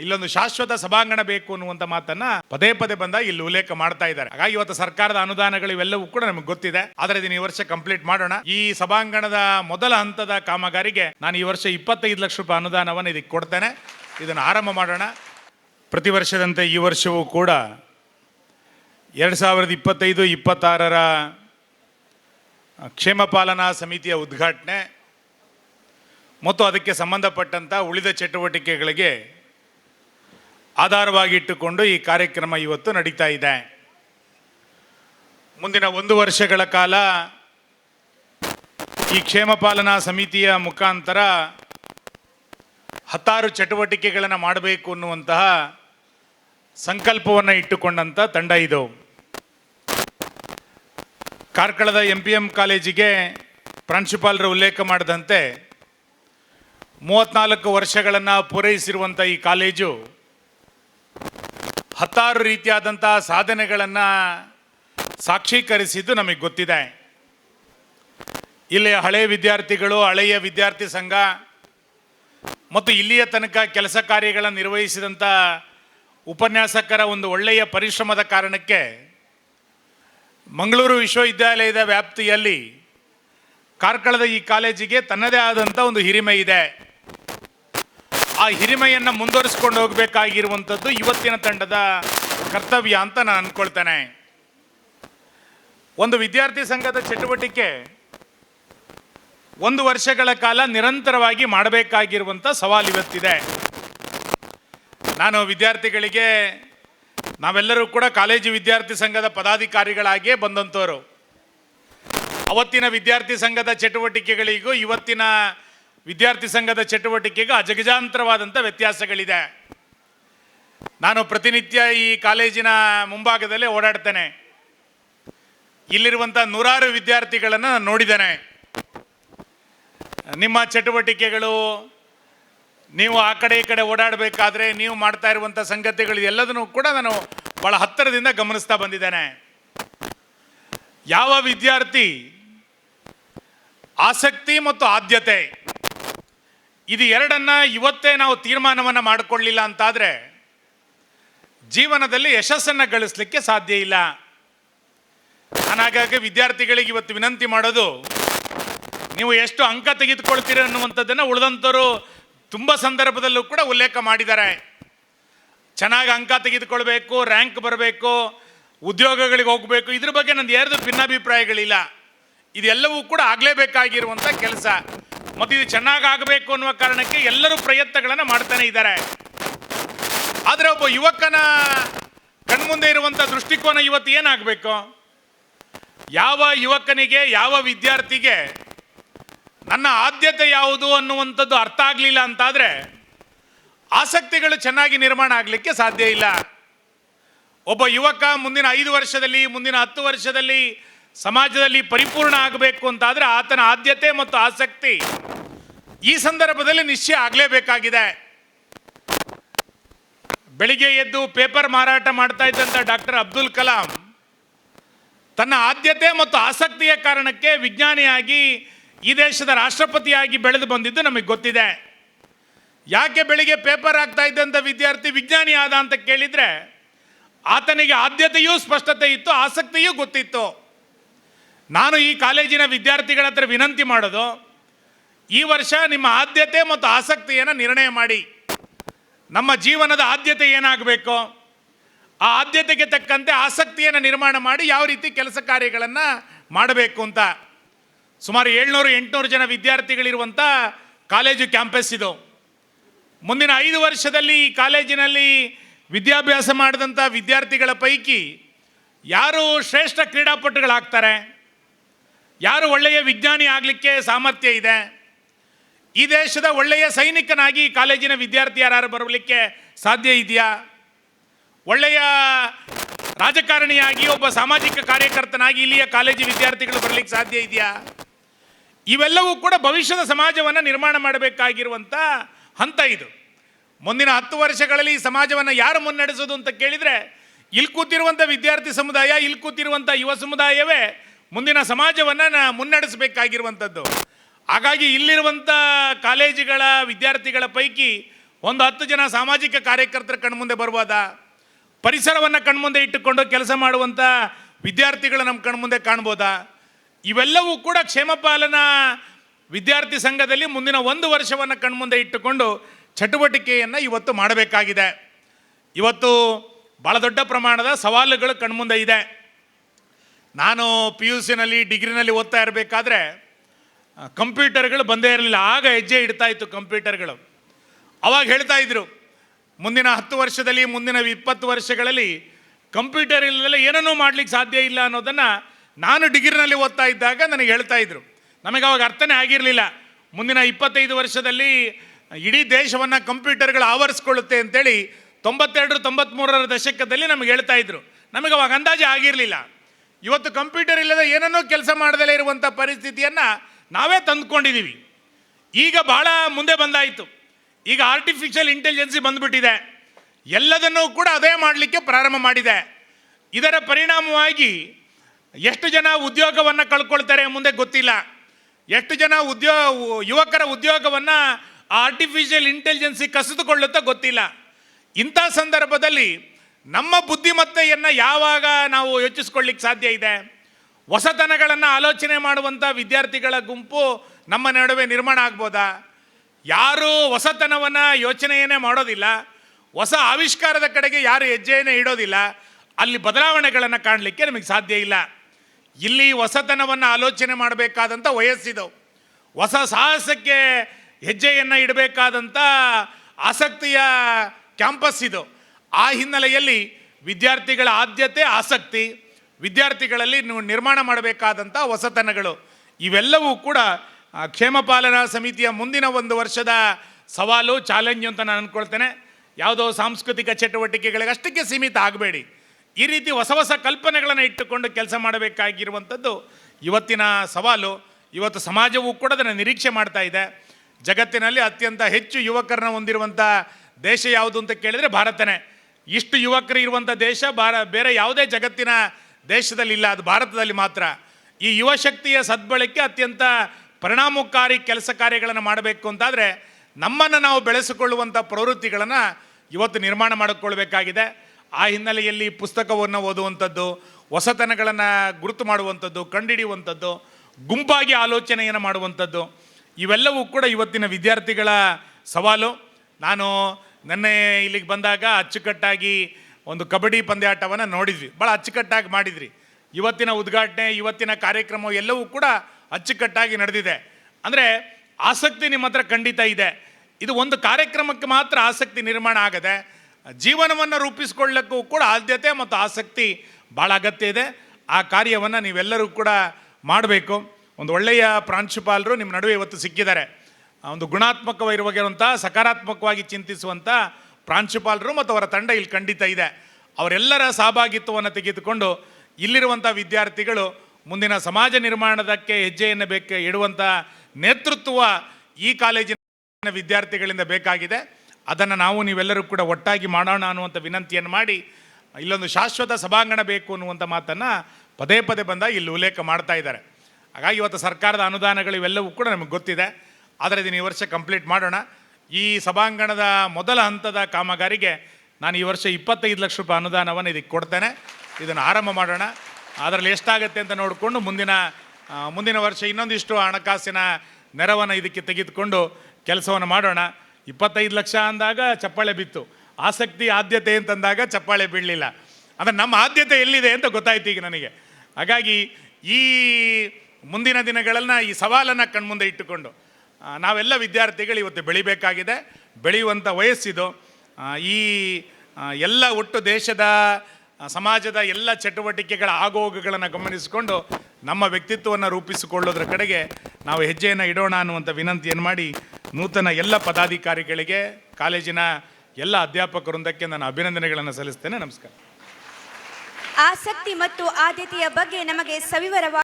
ಇಲ್ಲೊಂದು ಶಾಶ್ವತ ಸಭಾಂಗಣ ಬೇಕು ಅನ್ನುವಂಥ ಮಾತನ್ನ ಪದೇ ಪದೇ ಬಂದ ಇಲ್ಲಿ ಉಲ್ಲೇಖ ಮಾಡ್ತಾ ಇದ್ದಾರೆ. ಹಾಗಾಗಿ ಇವತ್ತು ಸರ್ಕಾರದ ಅನುದಾನಗಳು ಇವೆಲ್ಲವೂ ಕೂಡ ನಮಗೆ ಗೊತ್ತಿದೆ. ಆದರೆ ಈ ವರ್ಷ ಕಂಪ್ಲೀಟ್ ಮಾಡೋಣ. ಈ ಸಭಾಂಗಣದ ಮೊದಲ ಹಂತದ ಕಾಮಗಾರಿಗೆ ನಾನು ಈ ವರ್ಷ ಇಪ್ಪತ್ತೈದು ಲಕ್ಷ ರೂಪಾಯಿ ಅನುದಾನವನ್ನು ಇದಕ್ಕೆ ಕೊಡ್ತೇನೆ. ಇದನ್ನು ಆರಂಭ ಮಾಡೋಣ. ಪ್ರತಿ ವರ್ಷದಂತೆ ಈ ವರ್ಷವೂ ಕೂಡ ಎರಡು ಸಾವಿರದ ಇಪ್ಪತ್ತೈದು, ಇಪ್ಪತ್ತಾರರ ಕ್ಷೇಮ ಪಾಲನಾ ಸಮಿತಿಯ ಉದ್ಘಾಟನೆ. ಮತ್ತು ಅದಕ್ಕೆ ಸಂಬಂಧಪಟ್ಟಂಥ ಉಳಿದ ಚಟುವಟಿಕೆಗಳಿಗೆ ಆಧಾರವಾಗಿಟ್ಟುಕೊಂಡು ಈ ಕಾರ್ಯಕ್ರಮ ಇವತ್ತು ನಡೀತಾ ಇದೆ. ಮುಂದಿನ ಒಂದು ವರ್ಷಗಳ ಕಾಲ ಈ ಕ್ಷೇಮ ಪಾಲನಾ ಸಮಿತಿಯ ಮುಖಾಂತರ ಹತ್ತಾರು ಚಟುವಟಿಕೆಗಳನ್ನು ಮಾಡಬೇಕು ಅನ್ನುವಂತಹ ಸಂಕಲ್ಪವನ್ನು ಇಟ್ಟುಕೊಂಡಂಥ ತಂಡ ಇದು. ಕಾರ್ಕಳದ ಎಂ ಪಿ ಎಂ ಕಾಲೇಜಿಗೆ ಪ್ರಾಂಶುಪಾಲರು ಉಲ್ಲೇಖ ಮಾಡಿದಂತೆ ಮೂವತ್ನಾಲ್ಕು ವರ್ಷಗಳನ್ನು ಪೂರೈಸಿರುವಂಥ ಈ ಕಾಲೇಜು ಹತ್ತಾರು ರೀತಿಯಾದಂಥ ಸಾಧನೆಗಳನ್ನು ಸಾಕ್ಷೀಕರಿಸಿದ್ದು ನಮಗೆ ಗೊತ್ತಿದೆ. ಇಲ್ಲಿ ಹಳೆಯ ವಿದ್ಯಾರ್ಥಿಗಳು, ಹಳೆಯ ವಿದ್ಯಾರ್ಥಿ ಸಂಘ ಮತ್ತು ಇಲ್ಲಿಯ ತನಕ ಕೆಲಸ ಕಾರ್ಯಗಳನ್ನು ನಿರ್ವಹಿಸಿದಂಥ ಉಪನ್ಯಾಸಕರ ಒಂದು ಒಳ್ಳೆಯ ಪರಿಶ್ರಮದ ಕಾರಣಕ್ಕೆ ಮಂಗಳೂರು ವಿಶ್ವವಿದ್ಯಾಲಯದ ವ್ಯಾಪ್ತಿಯಲ್ಲಿ ಕಾರ್ಕಳದ ಈ ಕಾಲೇಜಿಗೆ ತನ್ನದೇ ಆದಂಥ ಒಂದು ಹಿರಿಮೆ ಇದೆ. ಆ ಹಿರಿಮೆಯನ್ನು ಮುಂದುವರಿಸ್ಕೊಂಡು ಹೋಗಬೇಕಾಗಿರುವಂಥದ್ದು ಇವತ್ತಿನ ತಂಡದ ಕರ್ತವ್ಯ ಅಂತ ನಾನು ಅಂದ್ಕೊಳ್ತೇನೆ ಒಂದು ವಿದ್ಯಾರ್ಥಿ ಸಂಘದ ಚಟುವಟಿಕೆ ಒಂದು ವರ್ಷಗಳ ಕಾಲ ನಿರಂತರವಾಗಿ ಮಾಡಬೇಕಾಗಿರುವಂಥ ಸವಾಲು ಇವತ್ತಿದೆ. ನಾನು ವಿದ್ಯಾರ್ಥಿಗಳಿಗೆ, ನಾವೆಲ್ಲರೂ ಕೂಡ ಕಾಲೇಜು ವಿದ್ಯಾರ್ಥಿ ಸಂಘದ ಪದಾಧಿಕಾರಿಗಳಾಗಿಯೇ ಬಂದಂಥವರು. ಅವತ್ತಿನ ವಿದ್ಯಾರ್ಥಿ ಸಂಘದ ಚಟುವಟಿಕೆಗಳಿಗೂ ಇವತ್ತಿನ ವಿದ್ಯಾರ್ಥಿ ಸಂಘದ ಚಟುವಟಿಕೆಗೂ ಅಜಗಜಾಂತರವಾದಂಥ ವ್ಯತ್ಯಾಸಗಳಿದೆ. ನಾನು ಪ್ರತಿನಿತ್ಯ ಈ ಕಾಲೇಜಿನ ಮುಂಭಾಗದಲ್ಲೇ ಓಡಾಡ್ತೇನೆ. ಇಲ್ಲಿರುವಂಥ ನೂರಾರು ವಿದ್ಯಾರ್ಥಿಗಳನ್ನು ನಾನು ನೋಡಿದ್ದೇನೆ. ನಿಮ್ಮ ಚಟುವಟಿಕೆಗಳು, ನೀವು ಆ ಕಡೆ ಈ ಕಡೆ ಓಡಾಡಬೇಕಾದ್ರೆ ನೀವು ಮಾಡ್ತಾ ಇರುವಂಥ ಸಂಗತಿಗಳು ಎಲ್ಲದನ್ನು ಕೂಡ ನಾನು ಬಹಳ ಹತ್ತಿರದಿಂದ ಗಮನಿಸ್ತಾ ಬಂದಿದ್ದೇನೆ. ಯಾವ ವಿದ್ಯಾರ್ಥಿ ಆಸಕ್ತಿ ಮತ್ತು ಆದ್ಯತೆ ಇದು ಎರಡನ್ನ ಇವತ್ತೇ ನಾವು ತೀರ್ಮಾನವನ್ನು ಮಾಡಿಕೊಳ್ಳಿಲ್ಲ ಅಂತಾದರೆ ಜೀವನದಲ್ಲಿ ಯಶಸ್ಸನ್ನು ಗಳಿಸಲಿಕ್ಕೆ ಸಾಧ್ಯ ಇಲ್ಲ. ನಾನು ಹಾಗಾಗಿ ವಿದ್ಯಾರ್ಥಿಗಳಿಗೆ ಇವತ್ತು ವಿನಂತಿ ಮಾಡೋದು, ನೀವು ಎಷ್ಟು ಅಂಕ ತೆಗೆದುಕೊಳ್ತೀರಿ ಅನ್ನುವಂಥದ್ದನ್ನು ಉಳಿದಂಥವರು ತುಂಬ ಸಂದರ್ಭದಲ್ಲೂ ಕೂಡ ಉಲ್ಲೇಖ ಮಾಡಿದ್ದಾರೆ. ಚೆನ್ನಾಗಿ ಅಂಕ ತೆಗೆದುಕೊಳ್ಬೇಕು ರ್ಯಾಂಕ್ ಬರಬೇಕು, ಉದ್ಯೋಗಗಳಿಗೆ ಹೋಗಬೇಕು, ಇದ್ರ ಬಗ್ಗೆ ನಂದು ಯಾರ್ದು ಭಿನ್ನಾಭಿಪ್ರಾಯಗಳಿಲ್ಲ. ಇದೆಲ್ಲವೂ ಕೂಡ ಆಗಲೇಬೇಕಾಗಿರುವಂಥ ಕೆಲಸ. ಮತ್ತು ಇದು ಚೆನ್ನಾಗಿ ಆಗಬೇಕು ಅನ್ನುವ ಕಾರಣಕ್ಕೆ ಎಲ್ಲರೂ ಪ್ರಯತ್ನಗಳನ್ನು ಮಾಡ್ತಾನೆ ಇದ್ದಾರೆ. ಆದರೆ ಒಬ್ಬ ಯುವಕನ ಕಣ್ಮುಂದೆ ಇರುವಂಥ ದೃಷ್ಟಿಕೋನ ಇವತ್ತು ಏನಾಗಬೇಕು? ಯಾವ ಯುವಕನಿಗೆ, ಯಾವ ವಿದ್ಯಾರ್ಥಿಗೆ ನನ್ನ ಆದ್ಯತೆ ಯಾವುದು ಅನ್ನುವಂಥದ್ದು ಅರ್ಥ ಆಗಲಿಲ್ಲ ಅಂತಾದರೆ ಆಸಕ್ತಿಗಳು ಚೆನ್ನಾಗಿ ನಿರ್ಮಾಣ ಆಗಲಿಕ್ಕೆ ಸಾಧ್ಯ ಇಲ್ಲ. ಒಬ್ಬ ಯುವಕ ಮುಂದಿನ ಐದು ವರ್ಷದಲ್ಲಿ, ಮುಂದಿನ ಹತ್ತು ವರ್ಷದಲ್ಲಿ ಸಮಾಜದಲ್ಲಿ ಪರಿಪೂರ್ಣ ಆಗಬೇಕು ಅಂತಾದರೆ ಆತನ ಆದ್ಯತೆ ಮತ್ತು ಆಸಕ್ತಿ ಈ ಸಂದರ್ಭದಲ್ಲಿ ನಿಶ್ಚಯ ಆಗಲೇಬೇಕಾಗಿದೆ. ಬೆಳಿಗ್ಗೆ ಎದ್ದು ಪೇಪರ್ ಮಾರಾಟ ಮಾಡ್ತಾ ಇದ್ದಂಥ ಡಾಕ್ಟರ್ ಅಬ್ದುಲ್ ಕಲಾಂ ತನ್ನ ಆದ್ಯತೆ ಮತ್ತು ಆಸಕ್ತಿಯ ಕಾರಣಕ್ಕೆ ವಿಜ್ಞಾನಿಯಾಗಿ ಈ ದೇಶದ ರಾಷ್ಟ್ರಪತಿಯಾಗಿ ಬೆಳೆದು ಬಂದಿದ್ದು ನಮಗೆ ಗೊತ್ತಿದೆ. ಯಾಕೆ ಬೆಳಿಗ್ಗೆ ಪೇಪರ್ ಆಗ್ತಾ ಇದ್ದಂಥ ವಿದ್ಯಾರ್ಥಿ ವಿಜ್ಞಾನಿ ಆದ ಅಂತ ಕೇಳಿದರೆ, ಆತನಿಗೆ ಆದ್ಯತೆಯೂ ಸ್ಪಷ್ಟತೆ ಇತ್ತು, ಆಸಕ್ತಿಯೂ ಗೊತ್ತಿತ್ತು. ನಾನು ಈ ಕಾಲೇಜಿನ ವಿದ್ಯಾರ್ಥಿಗಳ ಹತ್ರ ವಿನಂತಿ ಮಾಡೋದು, ಈ ವರ್ಷ ನಿಮ್ಮ ಆದ್ಯತೆ ಮತ್ತು ಆಸಕ್ತಿಯನ್ನು ನಿರ್ಣಯ ಮಾಡಿ. ನಮ್ಮ ಜೀವನದ ಆದ್ಯತೆ ಏನಾಗಬೇಕು? ಆ ಆದ್ಯತೆಗೆ ತಕ್ಕಂತೆ ಆಸಕ್ತಿಯನ್ನು ನಿರ್ಮಾಣ ಮಾಡಿ ಯಾವ ರೀತಿ ಕೆಲಸ ಕಾರ್ಯಗಳನ್ನು ಮಾಡಬೇಕು ಅಂತ. ಸುಮಾರು ಏಳ್ನೂರು, ಎಂಟುನೂರು ಜನ ವಿದ್ಯಾರ್ಥಿಗಳಿರುವಂಥ ಕಾಲೇಜು ಕ್ಯಾಂಪಸ್ ಇದು. ಮುಂದಿನ ಐದು ವರ್ಷದಲ್ಲಿ ಈ ಕಾಲೇಜಿನಲ್ಲಿ ವಿದ್ಯಾಭ್ಯಾಸ ಮಾಡಿದಂಥ ವಿದ್ಯಾರ್ಥಿಗಳ ಪೈಕಿ ಯಾರು ಶ್ರೇಷ್ಠ ಕ್ರೀಡಾಪಟುಗಳಾಗ್ತಾರೆ? ಯಾರು ಒಳ್ಳೆಯ ವಿಜ್ಞಾನಿ ಆಗಲಿಕ್ಕೆ ಸಾಮರ್ಥ್ಯ ಇದೆ? ಈ ದೇಶದ ಒಳ್ಳೆಯ ಸೈನಿಕನಾಗಿ ಕಾಲೇಜಿನ ವಿದ್ಯಾರ್ಥಿ ಯಾರು ಬರಲಿಕ್ಕೆ ಸಾಧ್ಯ ಇದೆಯಾ? ಒಳ್ಳೆಯ ರಾಜಕಾರಣಿಯಾಗಿ ಒಬ್ಬ ಸಾಮಾಜಿಕ ಕಾರ್ಯಕರ್ತನಾಗಿ ಇಲ್ಲಿಯ ಕಾಲೇಜು ವಿದ್ಯಾರ್ಥಿಗಳು ಬರಲಿಕ್ಕೆ ಸಾಧ್ಯ ಇದೆಯಾ? ಇವೆಲ್ಲವೂ ಕೂಡ ಭವಿಷ್ಯದ ಸಮಾಜವನ್ನು ನಿರ್ಮಾಣ ಮಾಡಬೇಕಾಗಿರುವಂಥ ಹಂತ ಇದು. ಮುಂದಿನ ಹತ್ತು ವರ್ಷಗಳಲ್ಲಿ ಈ ಸಮಾಜವನ್ನು ಯಾರು ಮುನ್ನಡೆಸೋದು ಅಂತ ಕೇಳಿದರೆ, ಇಲ್ಲಿ ಕೂತಿರುವಂಥ ವಿದ್ಯಾರ್ಥಿ ಸಮುದಾಯ, ಇಲ್ಲಿ ಕೂತಿರುವಂಥ ಯುವ ಸಮುದಾಯವೇ ಮುಂದಿನ ಸಮಾಜವನ್ನು ನಾನು ಮುನ್ನಡೆಸಬೇಕಾಗಿರುವಂಥದ್ದು. ಹಾಗಾಗಿ ಇಲ್ಲಿರುವಂಥ ಕಾಲೇಜುಗಳ ವಿದ್ಯಾರ್ಥಿಗಳ ಪೈಕಿ ಒಂದು ಹತ್ತು ಜನ ಸಾಮಾಜಿಕ ಕಾರ್ಯಕರ್ತರ ಕಣ್ಮುಂದೆ ಬರ್ಬೋದಾ ಪರಿಸರವನ್ನು ಕಣ್ಮುಂದೆ ಇಟ್ಟುಕೊಂಡು ಕೆಲಸ ಮಾಡುವಂಥ ವಿದ್ಯಾರ್ಥಿಗಳು ನಮ್ಮ ಕಣ್ಮುಂದೆ ಕಾಣ್ಬೋದಾ? ಇವೆಲ್ಲವೂ ಕೂಡ ಕ್ಷೇಮ ಪಾಲನಾ ವಿದ್ಯಾರ್ಥಿ ಸಂಘದಲ್ಲಿ ಮುಂದಿನ ಒಂದು ವರ್ಷವನ್ನು ಕಣ್ಮುಂದೆ ಇಟ್ಟುಕೊಂಡು ಚಟುವಟಿಕೆಯನ್ನು ಇವತ್ತು ಮಾಡಬೇಕಾಗಿದೆ. ಇವತ್ತು ಭಾಳ ದೊಡ್ಡ ಪ್ರಮಾಣದ ಸವಾಲುಗಳು ಕಣ್ಮುಂದೆ ಇದೆ. ನಾನು ಪಿ ಯು ಸಿನಲ್ಲಿ ಡಿಗ್ರಿನಲ್ಲಿ ಓದ್ತಾ ಇರಬೇಕಾದ್ರೆ ಕಂಪ್ಯೂಟರ್ಗಳು ಬಂದೇ ಇರಲಿಲ್ಲ. ಆಗ ಹೆಜ್ಜೆ ಇಡ್ತಾ ಇತ್ತು ಕಂಪ್ಯೂಟರ್ಗಳು. ಅವಾಗ ಹೇಳ್ತಾ ಇದ್ರು, ಮುಂದಿನ ಹತ್ತು ವರ್ಷದಲ್ಲಿ, ಮುಂದಿನ ಇಪ್ಪತ್ತು ವರ್ಷಗಳಲ್ಲಿ ಕಂಪ್ಯೂಟರ್ ಇಲ್ಲದಲ್ಲ ಏನನ್ನೂ ಮಾಡ್ಲಿಕ್ಕೆ ಸಾಧ್ಯ ಇಲ್ಲ ಅನ್ನೋದನ್ನು ನಾನು ಡಿಗ್ರಿನಲ್ಲಿ ಓದ್ತಾ ಇದ್ದಾಗ ನನಗೆ ಹೇಳ್ತಾ ಇದ್ರು. ನಮಗೆ ಅವಾಗ ಅರ್ಥನೇ ಆಗಿರಲಿಲ್ಲ. ಮುಂದಿನ ಇಪ್ಪತ್ತೈದು ವರ್ಷದಲ್ಲಿ ಇಡೀ ದೇಶವನ್ನು ಕಂಪ್ಯೂಟರ್ಗಳು ಆವರಿಸ್ಕೊಳ್ಳುತ್ತೆ ಅಂತೇಳಿ ತೊಂಬತ್ತೆರಡು ತೊಂಬತ್ತ್ಮೂರರ ದಶಕದಲ್ಲಿ ನಮಗೆ ಹೇಳ್ತಾ ಇದ್ರು. ನಮಗೆ ಅವಾಗ ಅಂದಾಜೆ ಆಗಿರಲಿಲ್ಲ. ಇವತ್ತು ಕಂಪ್ಯೂಟರ್ ಇಲ್ಲದೆ ಏನನ್ನೋ ಕೆಲಸ ಮಾಡದಲೇ ಇರುವಂಥ ಪರಿಸ್ಥಿತಿಯನ್ನು ನಾವೇ ತಂದುಕೊಂಡಿದ್ದೀವಿ ಈಗ ಭಾಳ ಮುಂದೆ ಬಂದಾಯಿತು. ಈಗ ಆರ್ಟಿಫಿಷಿಯಲ್ ಇಂಟೆಲಿಜೆನ್ಸಿ ಬಂದ್ಬಿಟ್ಟಿದೆ. ಎಲ್ಲದನ್ನೂ ಕೂಡ ಅದೇ ಮಾಡಲಿಕ್ಕೆ ಪ್ರಾರಂಭ ಮಾಡಿದೆ. ಇದರ ಪರಿಣಾಮವಾಗಿ ಎಷ್ಟು ಜನ ಉದ್ಯೋಗವನ್ನು ಕಳ್ಕೊಳ್ತಾರೆ ಮುಂದೆ ಗೊತ್ತಿಲ್ಲ. ಎಷ್ಟು ಜನ ಉದ್ಯೋಗ ಯುವಕರ ಉದ್ಯೋಗವನ್ನು ಆರ್ಟಿಫಿಷಿಯಲ್ ಇಂಟೆಲಿಜೆನ್ಸಿ ಕಸಿದುಕೊಳ್ಳುತ್ತೋ ಗೊತ್ತಿಲ್ಲ. ಇಂಥ ಸಂದರ್ಭದಲ್ಲಿ ನಮ್ಮ ಬುದ್ಧಿಮತ್ತೆಯನ್ನು ಯಾವಾಗ ನಾವು ಯೋಚಿಸ್ಕೊಳ್ಳಿಕ್ಕೆ ಸಾಧ್ಯ ಇದೆ? ಹೊಸತನಗಳನ್ನು ಆಲೋಚನೆ ಮಾಡುವಂಥ ವಿದ್ಯಾರ್ಥಿಗಳ ಗುಂಪು ನಮ್ಮ ನಡುವೆ ನಿರ್ಮಾಣ ಆಗ್ಬೋದಾ? ಯಾರು ಹೊಸತನವನ್ನು ಯೋಚನೆಯನ್ನೇ ಮಾಡೋದಿಲ್ಲ. ಹೊಸ ಆವಿಷ್ಕಾರದ ಕಡೆಗೆ ಯಾರು ಹೆಜ್ಜೆಯನ್ನೇ ಇಡೋದಿಲ್ಲ. ಅಲ್ಲಿ ಬದಲಾವಣೆಗಳನ್ನು ಕಾಣಲಿಕ್ಕೆ ನಮಗೆ ಸಾಧ್ಯ ಇಲ್ಲ. ಇಲ್ಲಿ ಹೊಸತನವನ್ನು ಆಲೋಚನೆ ಮಾಡಬೇಕಾದಂಥ ವಯಸ್ಸಿದವು ಹೊಸ ಸಾಹಸಕ್ಕೆ ಹೆಜ್ಜೆಯನ್ನು ಇಡಬೇಕಾದಂಥ ಆಸಕ್ತಿಯ ಕ್ಯಾಂಪಸ್ ಇದು. ಆ ಹಿನ್ನೆಲೆಯಲ್ಲಿ ವಿದ್ಯಾರ್ಥಿಗಳ ಆದ್ಯತೆ, ಆಸಕ್ತಿ, ವಿದ್ಯಾರ್ಥಿಗಳಲ್ಲಿ ನಿರ್ಮಾಣ ಮಾಡಬೇಕಾದಂಥ ಹೊಸತನಗಳು. ಇವೆಲ್ಲವೂ ಕೂಡ ಕ್ಷೇಮ ಪಾಲನಾ ಸಮಿತಿಯ ಮುಂದಿನ ಒಂದು ವರ್ಷದ ಸವಾಲು, ಚಾಲೆಂಜ್ ಅಂತ ನಾನು ಅಂದ್ಕೊಳ್ತೇನೆ ಯಾವುದೋ ಸಾಂಸ್ಕೃತಿಕ ಚಟುವಟಿಕೆಗಳಿಗೆ ಅಷ್ಟಕ್ಕೆ ಸೀಮಿತ ಆಗಬೇಡಿ. ಈ ರೀತಿ ಹೊಸ ಹೊಸ ಕಲ್ಪನೆಗಳನ್ನು ಇಟ್ಟುಕೊಂಡು ಕೆಲಸ ಮಾಡಬೇಕಾಗಿರುವಂಥದ್ದು ಇವತ್ತಿನ ಸವಾಲು. ಇವತ್ತು ಸಮಾಜವೂ ಕೂಡ ಅದನ್ನು ನಿರೀಕ್ಷೆ ಮಾಡ್ತಾ ಇದೆ. ಜಗತ್ತಿನಲ್ಲಿ ಅತ್ಯಂತ ಹೆಚ್ಚು ಯುವಕರನ್ನ ಹೊಂದಿರುವಂಥ ದೇಶ ಯಾವುದು ಅಂತ ಕೇಳಿದರೆ ಭಾರತನೇ. ಇಷ್ಟು ಯುವಕರು ಇರುವಂಥ ದೇಶ, ಭಾರ, ಬೇರೆ ಯಾವುದೇ ಜಗತ್ತಿನ ದೇಶದಲ್ಲಿ ಇಲ್ಲ ಅದು ಭಾರತದಲ್ಲಿ ಮಾತ್ರ. ಈ ಯುವ ಶಕ್ತಿಯ ಸದ್ಬಳಕೆ ಅತ್ಯಂತ ಪರಿಣಾಮಕಾರಿ ಕೆಲಸ ಕಾರ್ಯಗಳನ್ನು ಮಾಡಬೇಕು ಅಂತಾದರೆ, ನಮ್ಮನ್ನು ನಾವು ಬೆಳೆಸಿಕೊಳ್ಳುವಂಥ ಪ್ರವೃತ್ತಿಗಳನ್ನು ಇವತ್ತು ನಿರ್ಮಾಣ ಮಾಡಿಕೊಳ್ಬೇಕಾಗಿದೆ ಆ ಹಿನ್ನೆಲೆಯಲ್ಲಿ ಪುಸ್ತಕವನ್ನು ಓದುವಂಥದ್ದು, ಹೊಸತನಗಳನ್ನು ಗುರುತು ಮಾಡುವಂಥದ್ದು, ಕಂಡುಹಿಡಿಯುವಂಥದ್ದು, ಗುಂಪಾಗಿ ಆಲೋಚನೆಯನ್ನು ಮಾಡುವಂಥದ್ದು, ಇವೆಲ್ಲವೂ ಕೂಡ ಇವತ್ತಿನ ವಿದ್ಯಾರ್ಥಿಗಳ ಸವಾಲು. ನಾನು ನೆನ್ನೆ ಇಲ್ಲಿಗೆ ಬಂದಾಗ ಅಚ್ಚುಕಟ್ಟಾಗಿ ಒಂದು ಕಬಡ್ಡಿ ಪಂದ್ಯಾಟವನ್ನು ನೋಡಿದ್ವಿ. ಭಾಳ ಅಚ್ಚುಕಟ್ಟಾಗಿ ಮಾಡಿದ್ರಿ. ಇವತ್ತಿನ ಉದ್ಘಾಟನೆ, ಇವತ್ತಿನ ಕಾರ್ಯಕ್ರಮ ಎಲ್ಲವೂ ಕೂಡ ಅಚ್ಚುಕಟ್ಟಾಗಿ ನಡೆದಿದೆ. ಅಂದರೆ ಆಸಕ್ತಿ ನಿಮ್ಮ ಹತ್ರ ಖಂಡಿತ ಇದೆ. ಇದು ಒಂದು ಕಾರ್ಯಕ್ರಮಕ್ಕೆ ಮಾತ್ರ ಆಸಕ್ತಿ ನಿರ್ಮಾಣ ಆಗದೆ, ಜೀವನವನ್ನು ರೂಪಿಸಿಕೊಳ್ಳಕ್ಕೂ ಕೂಡ ಆದ್ಯತೆ ಮತ್ತು ಆಸಕ್ತಿ ಭಾಳ ಅಗತ್ಯ ಇದೆ. ಆ ಕಾರ್ಯವನ್ನು ನೀವೆಲ್ಲರೂ ಕೂಡ ಮಾಡಬೇಕು. ಒಂದು ಒಳ್ಳೆಯ ಪ್ರಾಂಶುಪಾಲರು ನಿಮ್ಮ ನಡುವೆ ಇವತ್ತು ಸಿಕ್ಕಿದ್ದಾರೆ. ಒಂದು ಗುಣಾತ್ಮಕವಾಗಿರುವಂಥ ಸಕಾರಾತ್ಮಕವಾಗಿ ಚಿಂತಿಸುವಂಥ ಪ್ರಾಂಶುಪಾಲರು ಮತ್ತು ಅವರ ತಂಡ ಇಲ್ಲಿ ಖಂಡಿತ ಇದೆ. ಅವರೆಲ್ಲರ ಸಹಭಾಗಿತ್ವವನ್ನು ತೆಗೆದುಕೊಂಡು ಇಲ್ಲಿರುವಂಥ ವಿದ್ಯಾರ್ಥಿಗಳು ಮುಂದಿನ ಸಮಾಜ ನಿರ್ಮಾಣದಕ್ಕೆ ಹೆಜ್ಜೆಯನ್ನು ಬೇಕು ಇಡುವಂಥ ನೇತೃತ್ವ ಈ ಕಾಲೇಜಿನ ವಿದ್ಯಾರ್ಥಿಗಳಿಂದ ಬೇಕಾಗಿದೆ. ಅದನ್ನು ನಾವು ನೀವೆಲ್ಲರೂ ಕೂಡ ಒಟ್ಟಾಗಿ ಮಾಡೋಣ ಅನ್ನುವಂಥ ವಿನಂತಿಯನ್ನು ಮಾಡಿ, ಇಲ್ಲೊಂದು ಶಾಶ್ವತ ಸಭಾಂಗಣ ಬೇಕು ಅನ್ನುವಂಥ ಮಾತನ್ನು ಪದೇ ಪದೇ ಬಂದ ಇಲ್ಲಿ ಉಲ್ಲೇಖ ಮಾಡ್ತಾ ಇದ್ದಾರೆ. ಹಾಗಾಗಿ ಇವತ್ತು ಸರ್ಕಾರದ ಅನುದಾನಗಳು ಇವೆಲ್ಲವೂ ಕೂಡ ನಮಗೆ ಗೊತ್ತಿದೆ. ಆದರೆ ಇದನ್ನು ಈ ವರ್ಷ ಕಂಪ್ಲೀಟ್ ಮಾಡೋಣ. ಈ ಸಭಾಂಗಣದ ಮೊದಲ ಹಂತದ ಕಾಮಗಾರಿಗೆ ನಾನು ಈ ವರ್ಷ ಇಪ್ಪತ್ತೈದು ಲಕ್ಷ ರೂಪಾಯಿ ಅನುದಾನವನ್ನು ಇದಕ್ಕೆ ಕೊಡ್ತೇನೆ. ಇದನ್ನು ಆರಂಭ ಮಾಡೋಣ. ಅದರಲ್ಲಿ ಎಷ್ಟಾಗುತ್ತೆ ಅಂತ ನೋಡಿಕೊಂಡು ಮುಂದಿನ ಮುಂದಿನ ವರ್ಷ ಇನ್ನೊಂದಿಷ್ಟು ಹಣಕಾಸಿನ ನೆರವನ್ನು ಇದಕ್ಕೆ ತೆಗೆದುಕೊಂಡು ಕೆಲಸವನ್ನು ಮಾಡೋಣ. ಇಪ್ಪತ್ತೈದು ಲಕ್ಷ ಅಂದಾಗ ಚಪ್ಪಾಳೆ ಬಿತ್ತು. ಆಸಕ್ತಿ, ಆದ್ಯತೆ ಅಂತಂದಾಗ ಚಪ್ಪಾಳೆ ಬೀಳಲಿಲ್ಲ. ಅಂದರೆ ನಮ್ಮ ಆದ್ಯತೆ ಎಲ್ಲಿದೆ ಅಂತ ಗೊತ್ತಾಯ್ತು ಈಗ ನನಗೆ. ಹಾಗಾಗಿ ಈ ಮುಂದಿನ ದಿನಗಳನ್ನು ಈ ಸವಾಲನ್ನು ಕಣ್ಮುಂದೆ ಇಟ್ಟುಕೊಂಡು ನಾವೆಲ್ಲ ವಿದ್ಯಾರ್ಥಿಗಳು ಇವತ್ತು ಬೆಳಿಬೇಕಾಗಿದೆ. ಬೆಳೆಯುವಂಥ ವಯಸ್ಸಿದು. ಈ ಎಲ್ಲ ಒಟ್ಟು ದೇಶದ ಸಮಾಜದ ಎಲ್ಲ ಚಟುವಟಿಕೆಗಳ ಆಗೋಗಗಳನ್ನು ಗಮನಿಸಿಕೊಂಡು ನಮ್ಮ ವ್ಯಕ್ತಿತ್ವವನ್ನು ರೂಪಿಸಿಕೊಳ್ಳೋದ್ರ ಕಡೆಗೆ ನಾವು ಹೆಜ್ಜೆಯನ್ನು ಇಡೋಣ ಅನ್ನುವಂಥ ವಿನಂತಿಯನ್ನು ಮಾಡಿ ನೂತನ ಎಲ್ಲ ಪದಾಧಿಕಾರಿಗಳಿಗೆ, ಕಾಲೇಜಿನ ಎಲ್ಲ ಅಧ್ಯಾಪಕ ವೃಂದಕ್ಕೆ ನಾನು ಅಭಿನಂದನೆಗಳನ್ನು ಸಲ್ಲಿಸ್ತೇನೆ. ನಮಸ್ಕಾರ. ಆಸಕ್ತಿ ಮತ್ತು ಆದ್ಯತೆಯ ಬಗ್ಗೆ ನಮಗೆ ಸವಿವರವಾಗಿ